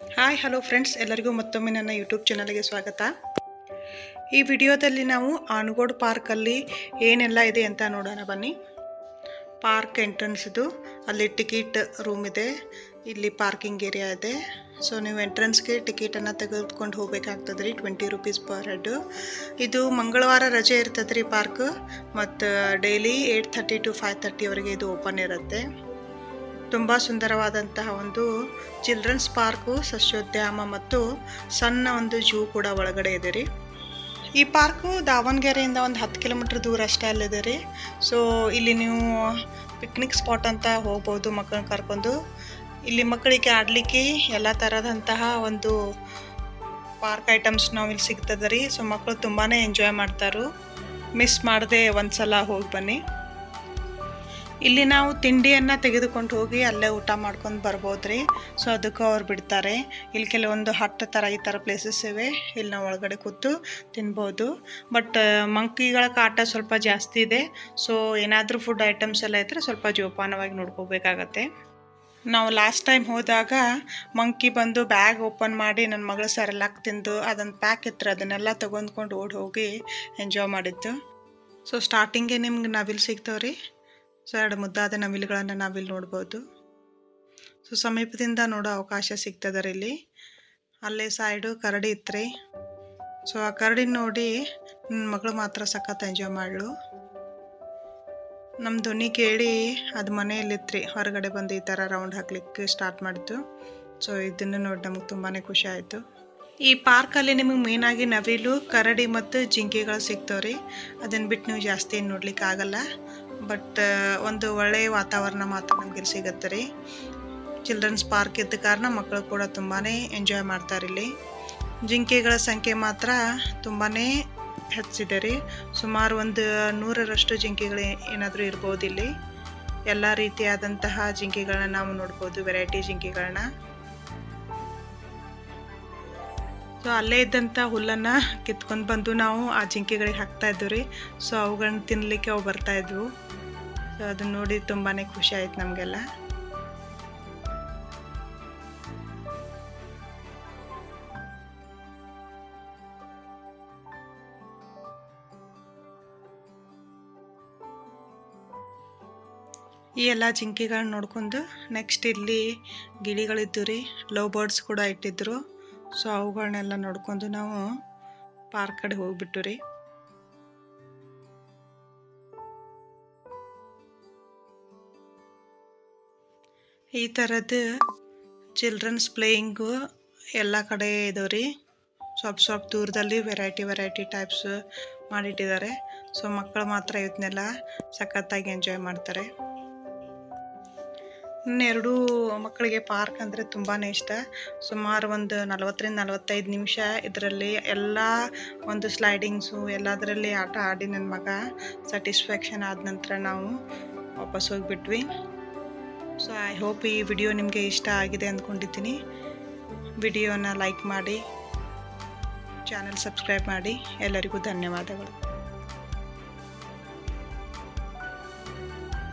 Hi hello friends ಎಲ್ಲರಿಗೂ ಮತ್ತೊಮ್ಮೆ ನನ್ನ ಯೂಟ್ಯೂಬ್ ಚಾನಲ್ಗೆ ಸ್ವಾಗತ. ಈ ವಿಡಿಯೋದಲ್ಲಿ ನಾವು ಆನ್ಗೋಡ್ ಪಾರ್ಕಲ್ಲಿ ಏನೆಲ್ಲ ಇದೆ ಅಂತ ನೋಡೋಣ ಬನ್ನಿ. ಪಾರ್ಕ್ ಎಂಟ್ರೆನ್ಸ್ ಇದು. ಅಲ್ಲಿ ಟಿಕೆಟ್ ರೂಮ್ ಇದೆ. ಇಲ್ಲಿ ಪಾರ್ಕಿಂಗ್ ಏರಿಯಾ ಇದೆ. ಸೊ ನೀವು ಎಂಟ್ರೆನ್ಸ್ಗೆ ಟಿಕೆಟನ್ನು ತೆಗೆದುಕೊಂಡು ಹೋಗ್ಬೇಕಾಗ್ತದೆ ರೀ ಟ್ವೆಂಟಿ ರುಪೀಸ್ ಪರ್ ಹೆಡ್ ಇದು ಮಂಗಳವಾರ ರಜೆ ಇರ್ತದೆ ರೀ ಪಾರ್ಕ್ ಮತ್ತು daily eight thirty to five ತರ್ಟಿವರೆಗೆ ಇದು ಓಪನ್ ಇರುತ್ತೆ. ತುಂಬ ಸುಂದರವಾದಂತಹ ಒಂದು ಚಿಲ್ಡ್ರನ್ಸ್ ಪಾರ್ಕು, ಸಸ್ಯೋದ್ಯಾಮ ಮತ್ತು ಸಣ್ಣ ಒಂದು ಜೂ ಕೂಡ ಒಳಗಡೆ ಇದೆ ರೀ. ಈ ಪಾರ್ಕು ದಾವಣಗೆರೆಯಿಂದ ಒಂದು ಹತ್ತು ಕಿಲೋಮೀಟ್ರ್ ದೂರ ಅಷ್ಟೇ ಅಲ್ಲಿದೆ ರೀ. ಸೊ ಇಲ್ಲಿ ನೀವು ಪಿಕ್ನಿಕ್ ಸ್ಪಾಟ್ ಅಂತ ಹೋಗ್ಬೋದು ಮಕ್ಕಳನ್ನ ಕರ್ಕೊಂಡು. ಇಲ್ಲಿ ಮಕ್ಕಳಿಗೆ ಆಡಲಿಕ್ಕೆ ಎಲ್ಲ ಥರದಂತಹ ಒಂದು ಪಾರ್ಕ್ ಐಟಮ್ಸ್ ನಾವು ಇಲ್ಲಿ ಸಿಗ್ತದೆ ರೀ. ಸೊ ಮಕ್ಕಳು ತುಂಬಾ ಎಂಜಾಯ್ ಮಾಡ್ತಾರೆ. ಮಿಸ್ ಮಾಡದೆ ಒಂದು ಸಲ ಹೋಗಿ ಬನ್ನಿ. ಇಲ್ಲಿ ನಾವು ತಿಂಡಿಯನ್ನು ತೆಗೆದುಕೊಂಡು ಹೋಗಿ ಅಲ್ಲೇ ಊಟ ಮಾಡ್ಕೊಂಡು ಬರ್ಬೋದು ರೀ ಸೊ ಅದಕ್ಕೂ ಅವ್ರು ಬಿಡ್ತಾರೆ. ಇಲ್ಲಿ ಕೆಲವೊಂದು ಹಟ್ ಥರ ಈ ಥರ ಪ್ಲೇಸಸ್ ಇವೆ. ಇಲ್ಲಿ ನಾವು ಒಳಗಡೆ ಕೂತು ತಿನ್ಬೋದು. ಬಟ್ ಮಂಕಿಗಳ ಕಾಟ ಸ್ವಲ್ಪ ಜಾಸ್ತಿ ಇದೆ. ಸೊ ಏನಾದರೂ ಫುಡ್ ಐಟಮ್ಸ್ ಎಲ್ಲ ಇದ್ದರೆ ಸ್ವಲ್ಪ ಜೋಪಾನವಾಗಿ ನೋಡ್ಕೋಬೇಕಾಗತ್ತೆ. ನಾವು ಲಾಸ್ಟ್ ಟೈಮ್ ಹೋದಾಗ ಮಂಕಿ ಬಂದು ಬ್ಯಾಗ್ ಓಪನ್ ಮಾಡಿ ನನ್ನ ಮಗಳು ಸರಲಾಕ್ ತಿಂದು ಅದೊಂದು ಪ್ಯಾಕ್ ಇತ್ತು ಅದನ್ನೆಲ್ಲ ತೊಗೊಂಡ್ಕೊಂಡು ಓಡಿ ಹೋಗಿ ಎಂಜಾಯ್ ಮಾಡಿದ್ದು. ಸೊ ಸ್ಟಾರ್ಟಿಂಗೇ ನಿಮ್ಗೆ ನವಿಲ್ ಸಿಗ್ತಾವೆ ರೀ ಸೊ ಎರಡು ಮುದ್ದಾದ ನವಿಲುಗಳನ್ನು ನಾವಿಲ್ಲಿ ನೋಡ್ಬೋದು. ಸೊ ಸಮೀಪದಿಂದ ನೋಡೋ ಅವಕಾಶ ಸಿಗ್ತದೆ ಇಲ್ಲಿ ಅಲ್ಲೇ ಸೈಡು ಕರಡಿ ಇತ್ತು ಸೊ ಆ ಕರಡಿ ನೋಡಿ ನನ್ನ ಮಗಳು ಮಾತ್ರ ಸಖತ್ ಎಂಜಾಯ್ ಮಾಡಲು ನಮ್ಮ ಧ್ವನಿ ಕೇಳಿ ಅದು ಮನೆಯಲ್ಲಿತ್ತು ರೀ ಹೊರಗಡೆ ಬಂದು ಈ ಥರ ರೌಂಡ್ ಹಾಕ್ಲಿಕ್ಕೆ ಸ್ಟಾರ್ಟ್ ಮಾಡಿತು ಸೊ ಇದನ್ನು ನೋಡಿ ನಮಗೆ ತುಂಬಾ ಖುಷಿ ಆಯಿತು. ಈ ಪಾರ್ಕಲ್ಲಿ ನಿಮಗೆ ಮೇನಾಗಿ ನವಿಲು, ಕರಡಿ ಮತ್ತು ಜಿಂಕೆಗಳು ಸಿಗ್ತವೆ ರೀ ಅದನ್ನು ಬಿಟ್ಟು ನೀವು ಜಾಸ್ತಿ ಏನು ನೋಡ್ಲಿಕ್ಕೆ ಆಗಲ್ಲ ಬಟ್ ಒಂದು ಒಳ್ಳೆಯ ವಾತಾವರಣ ಮಾತ್ರ ನಮಗೆ ಸಿಗುತ್ತೆ ರೀ. ಚಿಲ್ಡ್ರನ್ಸ್ ಪಾರ್ಕ್ ಇದ್ದ ಕಾರಣ ಮಕ್ಕಳು ಕೂಡ ತುಂಬಾ ಎಂಜಾಯ್ ಮಾಡ್ತಾರೆ ಇಲ್ಲಿ. ಜಿಂಕೆಗಳ ಸಂಖ್ಯೆ ಮಾತ್ರ ತುಂಬಾ ಹೆಚ್ಚಿದೆ ರೀ. ಸುಮಾರು ಒಂದು ನೂರರಷ್ಟು ಜಿಂಕೆಗಳು ಏನಾದರೂ ಇರ್ಬೋದು ಇಲ್ಲಿ. ಎಲ್ಲ ರೀತಿಯಾದಂತಹ ಜಿಂಕೆಗಳನ್ನ ನಾವು ನೋಡ್ಬೋದು ವೆರೈಟಿ ಜಿಂಕೆಗಳನ್ನ. ಸೊ ಅಲ್ಲೇ ಇದ್ದಂಥ ಹುಲ್ಲನ್ನು ಕಿತ್ಕೊಂಡು ಬಂದು ನಾವು ಆ ಜಿಂಕೆಗಳಿಗೆ ಹಾಕ್ತಾ ರೀ. ಸೊ ಅವುಗಳನ್ನ ತಿನ್ನಲಿಕ್ಕೆ ಅವು ಬರ್ತಾ ಇದ್ವು. ಸೊ ಅದನ್ನ ನೋಡಿ ತುಂಬಾ ಖುಷಿ ಆಯ್ತು ನಮಗೆಲ್ಲ. ಈ ಎಲ್ಲ ಜಿಂಕೆಗಳನ್ನ ನೋಡ್ಕೊಂಡು ನೆಕ್ಸ್ಟ್ ಇಲ್ಲಿ ಗಿಳಿಗಳಿದ್ದು ರೀ ಲವ್ ಬರ್ಡ್ಸ್ ಕೂಡ ಇಟ್ಟಿದ್ರು. ಸೊ ಅವುಗಳನ್ನೆಲ್ಲ ನೋಡ್ಕೊಂಡು ನಾವು ಪಾರ್ಕ್ ಕಡೆ ಹೋಗ್ಬಿಟ್ಟು ರೀ. ಈ ಥರದ್ದು ಚಿಲ್ಡ್ರನ್ಸ್ ಪ್ಲೇಯಿಂಗು ಎಲ್ಲ ಕಡೆ ಇದಾವೆ ರೀ. ಸ್ವಲ್ಪ ಸ್ವಲ್ಪ ದೂರದಲ್ಲಿ ವೆರೈಟಿ ವೆರೈಟಿ ಟೈಪ್ಸ್ ಮಾಡಿಟ್ಟಿದ್ದಾರೆ ಸೊ ಮಕ್ಕಳು ಮಾತ್ರ ಇವತ್ತನ್ನೆಲ್ಲ ಸಖತ್ತಾಗಿ ಎಂಜಾಯ್ ಮಾಡ್ತಾರೆ. ಇನ್ನೆರಡೂ ಮಕ್ಕಳಿಗೆ ಪಾರ್ಕ್ ಅಂದರೆ ತುಂಬಾ ಇಷ್ಟ. ಸುಮಾರು ಒಂದು ನಲವತ್ತರಿಂದ ನಲವತ್ತೈದು ನಿಮಿಷ ಇದರಲ್ಲಿ ಎಲ್ಲ ಒಂದು ಸ್ಲೈಡಿಂಗ್ಸು ಎಲ್ಲದರಲ್ಲಿ ಆಟ ಆಡಿ ನನ್ನ ಮಗ ಸ್ಯಾಟಿಸ್ಫ್ಯಾಕ್ಷನ್ ಆದ ನಂತರ ನಾವು ವಾಪಸ್ ಹೋಗಿಬಿಟ್ವಿ. ಸೊ ಐ ಹೋಪ್ ಈ ವಿಡಿಯೋ ನಿಮಗೆ ಇಷ್ಟ ಆಗಿದೆ ಅಂದ್ಕೊಂಡಿದ್ದೀನಿ ವಿಡಿಯೋನ ಲೈಕ್ ಮಾಡಿ ಚಾನಲ್ ಸಬ್ಸ್ಕ್ರೈಬ್ ಮಾಡಿ. ಎಲ್ಲರಿಗೂ ಧನ್ಯವಾದಗಳು.